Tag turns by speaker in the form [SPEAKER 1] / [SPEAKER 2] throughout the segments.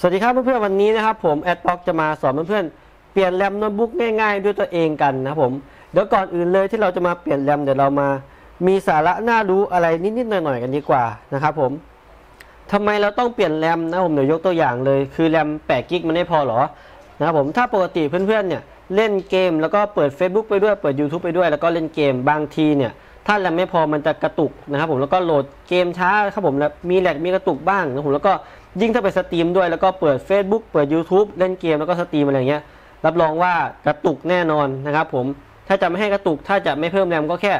[SPEAKER 1] สวัสดีครับเพื่อนๆวันนี้นะครับผมแอดบ็อกจะมาสอนเพื่อนๆเปลี่ยนแรมโน้ตบุ๊กง่าย ๆ ด้วยตัวเองกันนะครับผมเดี๋ยวก่อนอื่นเลยที่เราจะมาเปลี่ยนแรมเดี๋ยวเรามามีสาระน่ารู้อะไรนิดๆหน่อยๆกันดีกว่านะครับผมทำไมเราต้องเปลี่ยนแรมนะผมเดี๋ยวยกตัวอย่างเลยคือแรม8กิกมันไม่พอหรอนะครับผมถ้าปกติเพื่อนๆเนี่ยเล่นเกมแล้วก็เปิด Facebook ไปด้วยเปิด YouTube ไปด้วยแล้วก็เล่นเกมบางทีเนี่ยถ้าแรมไม่พอมันจะกระตุกนะครับผมแล้วก็โหลดเกมช้าครับผมมีแหลกมีกระตุกบ้างนะผมแล้วก็ ยิ่งถ้าไปสตรีมด้วยแล้วก็เปิด Facebook เปิด YouTube เล่นเกมแล้วก็สตรีมอะไรเงี้ย รับรองว่ากระตุกแน่นอนนะครับผม ถ้าจะไม่ให้กระตุก ถ้าจะไม่เพิ่มแรมก็แค่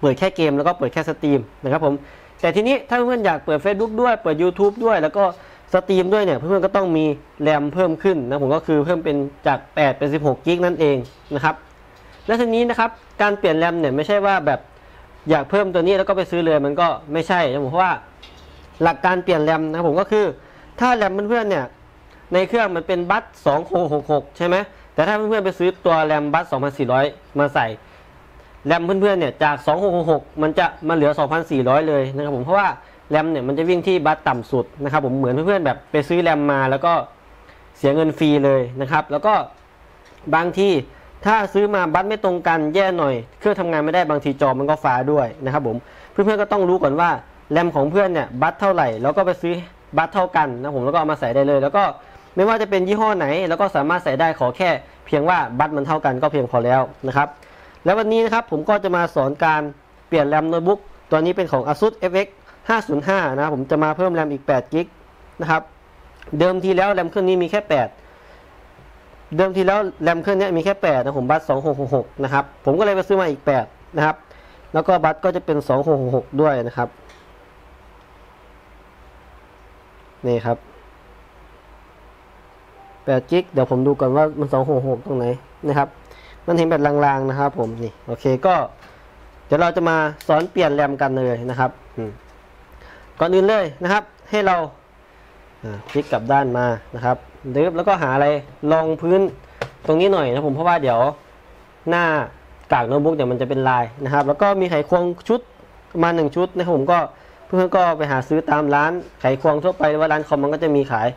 [SPEAKER 1] เปิดแค่เกมแล้วก็เปิดแค่สตรีมนะครับผม แต่ทีนี้ถ้าเพื่อนอยากเปิด Facebook ด้วย เปิด YouTube ด้วย แล้วก็สตรีมด้วยเนี่ย เพื่อนๆก็ต้องมีแรมเพิ่มขึ้นนะผมก็คือเพิ่มเป็นจาก 8 เป็น 16กิกนั่นเองนะครับ และทีนี้นะครับ การเปลี่ยนแรมเนี่ยไม่ใช่ว่าแบบอยากเพิ่มตัวนี้แล้วก็ไปซื้อเลยมันก็ไม่ใช่นะผมเพราะว่า หลักการเปลี่ยนแรมนะผมก็คือ ถ้าแรมเพื่อนๆเนี่ยในเครื่องมันเป็นบัส2666 ใช่ไหมแต่ถ้าเพื่อนๆไปซื้อตัวแรมบัส2400 มาใส่แรมเพื่อนๆเนี่ยจาก 2666 มันจะมาเหลือ 2,400 เลยนะครับผมเพราะว่าแรมเนี่ยมันจะวิ่งที่บัสต่ำสุดนะครับผมเหมือนเพื่อนๆแบบไปซื้อแรมมาแล้วก็เสียเงินฟรีเลยนะครับ แล้วก็บางที่ถ้าซื้อมาบัสไม่ตรงกันแย่หน่อย เครื่องทำงานไม่ได้บางทีจอมันก็ฟ้าด้วยนะครับผมเพื่อนๆก็ต้องรู้ก่อนว่า แรมของเพื่อนเนี่ยบัสเท่าไหร่แล้วก็ไปซื้อบัสเท่ากันนะผมแล้วก็เอามาใส่ได้เลย แล้วก็ไม่ว่าจะเป็นยี่ห้อไหน แล้วก็สามารถใส่ได้ขอแค่ เพียงว่าบัสมันเท่ากันก็เพียงพอแล้วนะครับแล้ววันนี้นะครับผมก็จะมาสอนการเปลี่ยนแรมโน้ตบุ๊กตัวนี้เป็นของ ASUS FX 505นะผมจะมาเพิ่มแรมอีก8กิกนะครับเดิมทีแล้วแรมเครื่องนี้มีแค่ 8 เดิมทีแล้วแรมเครื่องนี้มีแค่8นะผมบัส2666นะครับผมก็เลยไปซื้อมาอีก8นะครับแล้วก็บัสก็จะเป็น 2666 ด้วยนะครับ นี่ครับ8กิกเดี๋ยวผมดูก่อนว่ามัน266ตรงไหนนะครับ มันเห็นแบบลางๆนะครับ ผมนี่โอเคก็ เดี๋ยวเราจะมาสอนเปลี่ยนแรมกันเลยนะครับก่อนอื่นเลยนะครับ ให้เราพลิกกลับด้านมานะครับดึบแล้วก็หาอะไรรองพื้นตรงนี้หน่อยนะผมเพราะว่าเดี๋ยวหน้ากากโน้ตบุ๊กเดี๋ยวมันจะเป็นลายนะครับ แล้วก็มีไขควงชุดมาหนึ่งชุดนะครับผมก็ เพื่อนก็ไปหาซื้อตามร้านไขควงทั่วไปหรือว่าร้านคอมมันก็จะมีขาย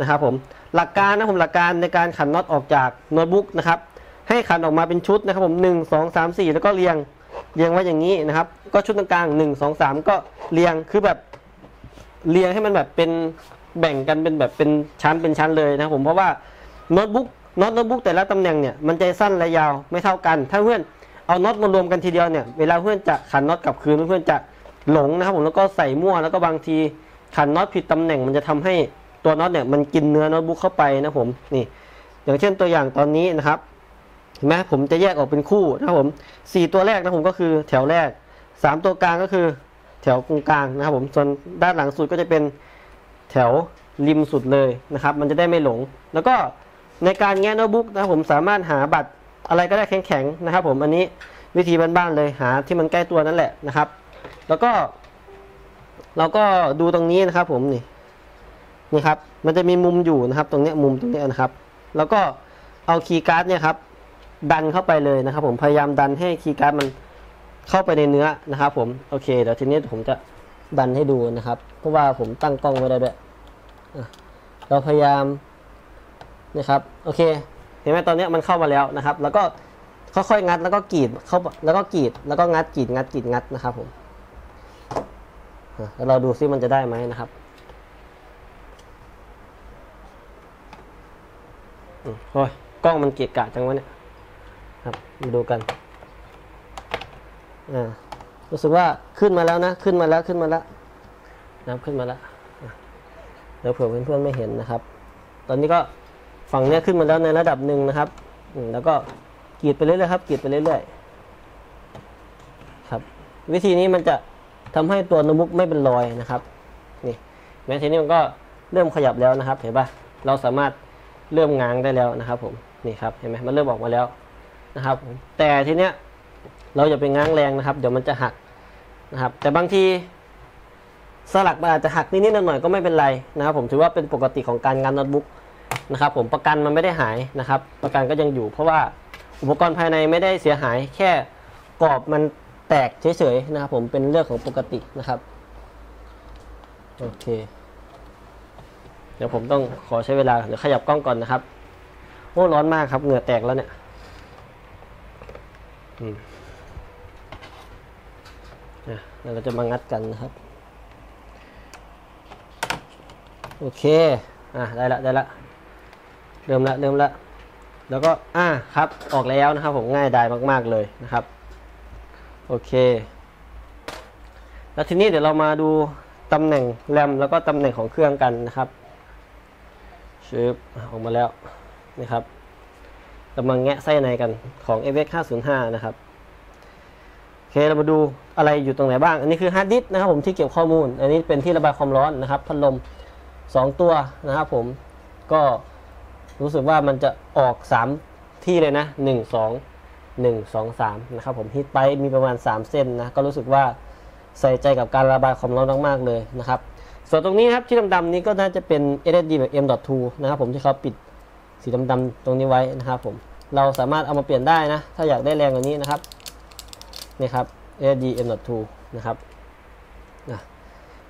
[SPEAKER 1] นะครับผมหลักการนะผมหลักการในการขันน็อตออกจากโน้ตบุ๊กนะครับให้ขันออกมาเป็นชุดนะครับผมหนึ่งสองสามสี่แล้วก็เรียงเรียงไว้อย่างนี้นะครับ ก็ชุดตรงกลางหนึ่งสองสามก็เรียงคือแบบเรียงให้มันแบบเป็นแบ่งกันเป็นแบบเป็นชั้นเป็นชั้นเลยนะครับผมเพราะว่าโน้ตบุ๊กน็อตโน้ตบุ๊กแต่ละตำแหน่งเนี่ยมันจะสั้นและยาวไม่เท่ากัน ถ้าเพื่อนเอาน็อตมารวมกันทีเดียวเนี่ยเวลาเพื่อนจะขันน็อตกลับคืนเพื่อนจะ หลงนะครับผมแล้วก็ใส่มั่วแล้วก็บางทีขันน็อตผิดตำแหน่งมันจะทำให้ตัวน็อตเนี่ยมันกินเนื้อโน้ตบุ๊กเข้าไปนะผมนี่ อย่างเช่นตัวอย่างตอนนี้นะครับเห็นไหมผมจะแยกออกเป็นคู่นะครับผมสี่ตัวแรกนะผมก็คือแถวแรกสามตัวกลางก็คือ แถวตรงกลางนะครับผมส่วนด้านหลังสุดก็จะเป็นแถวริมสุดเลยนะครับ มันจะได้ไม่หลง แล้วก็ในการแงะโน้ตบุ๊กนะครับผมสามารถหาบัตรอะไรก็ได้แข็งๆนะครับ ผมอันนี้วิธีบ้านๆเลยหาที่มันใกล้ตัวนั่นแหละนะครับ แล้วก็ เราก็ดูตรงนี้นะครับ ผมนี่นี่ครับ มันจะมีมุมอยู่นะครับ ตรงนี้มุมตรงนี้นะครับ แล้วก็เอาคีย์การ์ดเนี่ยครับ ดันเข้าไปเลยนะครับ ผมพยายามดันให้คีย์การ์ดมันเข้าไปในเนื้อนะครับ ผมโอเคเดี๋ยวทีนี้ผมจะดันให้ดูนะครับ เพราะว่าผมตั้งกล้องไว้ได้ด้วยเราพยายามนะครับโอเค เห็นไหมตอนนี้มันเข้ามาแล้วนะครับ แล้วก็ค่อยๆงัดแล้วก็กรีดเข้าแล้วก็กรีดแล้วก็งัดกรีดงัดกรีดงัดนะครับผม แล้วเราดูซิมันจะได้ไหมนะครับโอ้ยกล้องมันเกะกะจังวะเนี่ยครับมาดูกันอ่ารู้สึกว่าขึ้นมาแล้วนะ ขึ้นมาแล้วขึ้นมาแล้วนะครับขึ้นมาแล้วเดี๋ยวเผื่อเพื่อนๆไม่เห็นนะครับ ตอนนี้ก็ฝั่งนี้ขึ้นมาแล้วในระดับหนึ่งนะครับแล้วก็กรีดไปเรื่อยๆครับกรีดไปเรื่อยๆครับ วิธีนี้มันจะ ทำให้ตัวโน้ตบุ๊กไม่เป็นรอยนะครับนี่แม้ทีนี้มันก็เริ่มขยับแล้วนะครับเห็นปะเราสามารถเริ่มง้างได้แล้วนะครับ ผมนี่ครับเห็นไหมมันเริ่มออกมาแล้วนะครับแต่ทีเนี้ยเราจะไปง้างแรงนะครับ เดี๋ยวมันจะหักนะครับ แต่บางทีสลักมันอาจจะหักนิดๆหน่อยๆก็ไม่เป็นไรนะครับ ผมถือว่าเป็นปกติของการงานโน้ตบุ๊กนะครับ ผมประกันมันไม่ได้หายนะครับ ประกันก็ยังอยู่ เพราะว่าอุปกรณ์ภายในไม่ได้เสียหาย แค่กรอบมัน แตกเฉยๆนะครับผมเป็นเรื่องของปกตินะครับโอเค เดี๋ยวผมต้องขอใช้เวลาเดี๋ยวขยับกล้องก่อนนะครับโอ้ร้อนมากครับเหงื่อแตกแล้วเนี่ยอืมอะเราจะมางัดกันนะครับ โอเค อะได้ละได้ละเริ่มละเริ่มละแล้วก็อ่าครับออกแล้วนะครับ ผมง่ายดายมาก ๆเลยนะครับ โอเค แล้วทีนี้เดี๋ยวเรามาดูตำแหน่งแรมแล้วก็ตำแหน่งของเครื่องกันนะครับชิบออกมาแล้วนะครับกำลังแงะไส้ในกันของ FX 505นะครับโอเคเรามาดูอะไรอยู่ตรงไหนบ้าง อันนี้คือฮาร์ดดิสก์นะครับผมที่เก็บข้อมูล อันนี้เป็นที่ระบายความร้อนนะครับพัดลม 2 ตัวนะครับผมก็รู้สึกว่ามันจะออก 3 ที่เลยนะ 1 2 1 2 3นะครับผมฮิตไปมีประมาณ 3 เส้นนะก็รู้สึกว่าใส่ใจกับการระบายความร้อนมากๆเลยนะครับส่วนตรงนี้ครับที่ดำๆนี้ก็น่าจะเป็น SSD แบบ M.2 นะครับผมที่เขาปิดสีดำๆตรงนี้ไว้นะครับผมเราสามารถเอามาเปลี่ยนได้นะ ถ้าอยากได้แรงกว่านี้นะครับนี่ครับ SSD M.2 นะครับนะ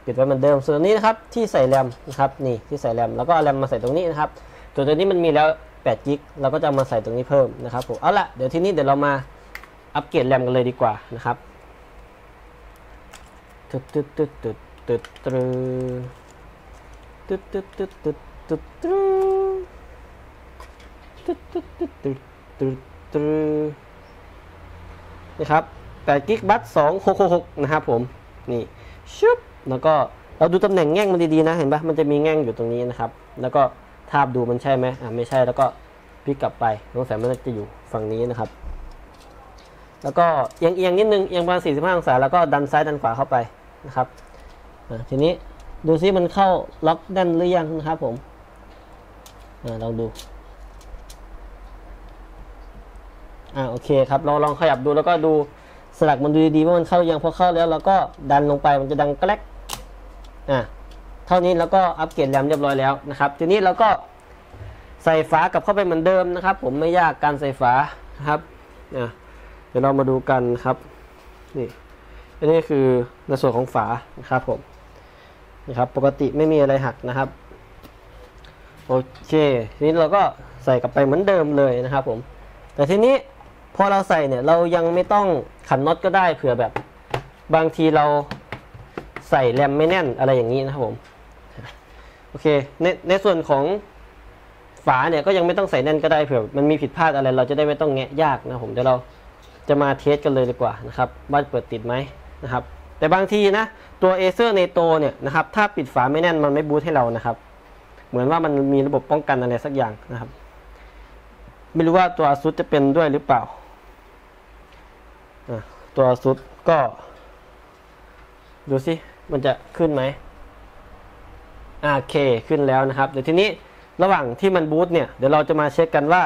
[SPEAKER 1] ปิดไว้เหมือนเดิมส่วนนี้นะครับที่ใส่แรมนะครับนี่ที่ใส่แรมแล้วก็แรมมาใส่ตรงนี้นะครับตัวตัวนี้มันมีแล้ว 8กิกเราก็จะมาใส่ตรงนี้เพิ่มนะครับผมเอาละเดี๋ยวทีนี้เดี๋ยวเรามาอัปเกรดแรมกันเลยดีกว่านะครับตึ๊ดตึ๊ดตึ๊ดตึ๊ดตึ๊ดตึ๊ดตึ๊ดตึ๊ดตึ๊ดตึ๊ดตึ๊ดตึ๊ดตึ๊ดตึ๊ดตึ๊ดตึ๊ดตึ๊ดตึ๊ดนะครับ8กิกบัต266นะครับผมนี่ชุบแล้วก็เราดูตำแหน่งแง่งมันดีๆนะเห็นปะมันจะมีแง่งอยู่ตรงนี้นะครับ แล้วก็ ทาบดูมันใช่ไหมอ่าไม่ใช่แล้วก็พลิกกลับไปสงสัยมันจะอยู่ฝั่งนี้นะครับ แล้วก็เอียงเอียงนิดนึงเอียงประมาณ45องศาแล้วก็ดันซ้ายดันขวาเข้าไปนะครับอ่าทีนี้ดูซิมันเข้าล็อกแน่นหรือยังนะครับผมอ่าลองดูอ่าโอเคครับเราลองขยับดูแล้วก็ดูสลักมันดูดีๆว่ามันเข้ายังพอเข้าแล้วเราก็ดันลงไปมันจะดังแกลกอ่า เท่านี้แล้วก็อัปเกรดแรมเรียบร้อยแล้วนะครับ ทีนี้เราก็ใส่ฝากลับเข้าไปเหมือนเดิมนะครับ ผมไม่ยากการใส่ฝาครับเดี๋ยวเรามาดูกันครับนี่อันนี้คือในส่วนของฝานะครับผมนะครับปกติไม่มีอะไรหักนะครับโอเคทีนี้เราก็ใส่กลับไปเหมือนเดิมเลยนะครับผม แต่ทีนี้พอเราใส่เนี่ยเรายังไม่ต้องขันน็อตก็ได้เผื่อแบบบางทีเราใส่แรมไม่แน่นอะไรอย่างนี้นะครับผม โอเคในในส่วนของฝาเนี่ยก็ยังไม่ต้องใส่แน่นก็ได้เผื่อมันมีผิดพลาดอะไร เราจะได้ไม่ต้องแงะยากนะผมเดี๋ยวเราจะมาเทสกันเลยดีกว่านะครับว่าเปิดติดไหมนะครับ แต่บางทีนะตัว Acer Neto เนี่ยนะครับถ้าปิดฝาไม่แน่นมันไม่บูทให้เรานะครับ เหมือนว่ามันมีระบบป้องกันอะไรสักอย่างนะครับ ไม่รู้ว่าตัวซุดจะเป็นด้วยหรือเปล่าตัวซุดก็ ดูสิมันจะขึ้นไหม โอเคขึ้นแล้วนะครับ เดี๋ยวทีนี้ระหว่างที่มันบูตเนี่ย เดี๋ยวเราจะมาเช็คกันว่า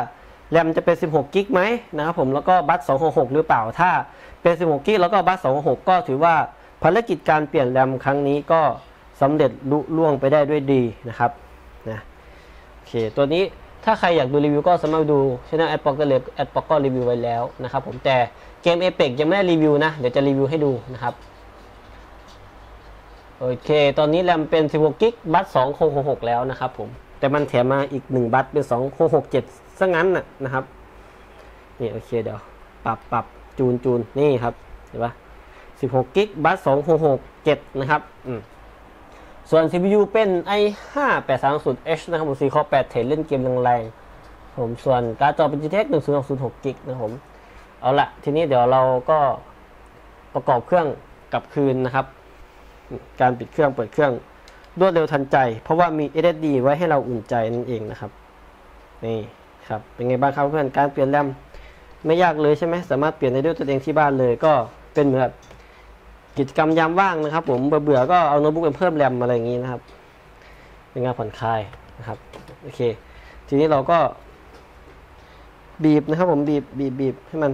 [SPEAKER 1] แรมจะเป็น 16 กิกไหมนะครับผม แล้วก็บัส266 หรือเปล่า ถ้าเป็น 16 กิกแล้วก็บัส266 ก็ถือว่าภารกิจการเปลี่ยนแรมครั้งนี้ก็สำเร็จลุล่วงไปได้ด้วยดีนะครับนะโอเค ตัวนี้ถ้าใครอยากดูรีวิวก็สามารถดูช่องแอดปอกได้เลยแอดปอกก็รีวิวไว้แล้วนะครับผม แต่เกม Apex ยังไม่ได้รีวิวนะ เดี๋ยวจะรีวิวให้ดูนะครับ โอเค ตอนนี้แรมเป็น 16กิกบัต2666แล้วนะครับผม แต่มันแถมมาอีก 1 บัตเป็น2667ซะงั้นน่ะนะครับ นี่โอเคเดี๋ยว ปรับปรับจูนจูนนี่ครับ เห็นปะ16กิกบัต2667นะครับอืมส่วน CPU เป็น i5 830H นะครับผม4 Core 8 เทรดเล่นเกมแรงๆผมส่วนการ์ดจอเป็น GTX 1066กิกนะครับผม เอาละทีนี้เดี๋ยวเราก็ประกอบเครื่องกลับคืนนะครับ การปิดเครื่องเปิดเครื่องรวดเร็วทันใจ เพราะว่ามี SSD ไว้ให้เราอุ่นใจนั่นเองนะครับนี่ครับเป็นไงบ้างครับเพื่อนการเปลี่ยนแรมไม่ยากเลยใช่ไหมสามารถเปลี่ยนได้ด้วยตัวเองที่บ้านเลย ก็เป็นเหมือนกิจกรรมยามว่างนะครับ ผมเบื่อก็เอาโน้ตบุ๊กไปเพิ่มแรมอะไรอย่างนี้นะครับเป็นงานผ่อนคลายนะครับโอเค ทีนี้เราก็ บีบนะครับ ผมบีบบีบบีบให้มัน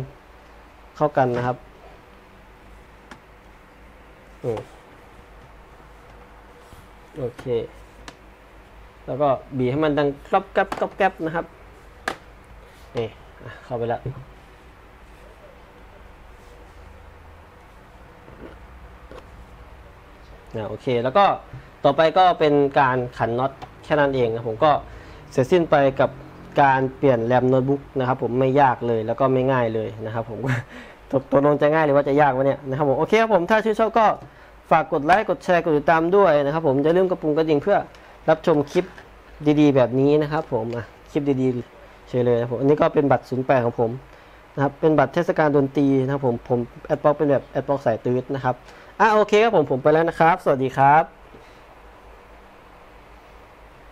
[SPEAKER 1] เข้ากันนะครับอืม โอเค แล้วก็บีให้มันดังกรอบแกรบกรอบแกรบนะครับนี่เข้าไปแล้วนะโอเค แล้วก็ต่อไปก็เป็นการขันน็อตแค่นั้นเองนะผมก็เสร็จสิ้นไปกับการเปลี่ยนแรมโน้ตบุ๊กนะครับผมไม่ยากเลยแล้วก็ไม่ง่ายเลยนะครับผมตกตัวลงจะง่ายหรือว่าจะยากวะเนี่ยนะครับผมโอเคครับผมถ้าชื่นชอบก็ ฝากกดไลค์กดแชร์กดติดตามด้วยนะครับ ผมจะลืมกระปุ่มกระดิ่งเพื่อรับชมคลิปดีๆ แบบนี้นะครับ ผมอะคลิปดีๆเชยเลยนะผมอันนี้ก็เป็นบัตร 08 ของผมนะครับเป็นบัตรเทศกาลดนตรีนะครับผมผมแอดบ็อกเป็นแบบแอดบ็อกสายตืดนะครับอะโอเคครับผมผมไปแล้วนะครับ สวัสดีครับ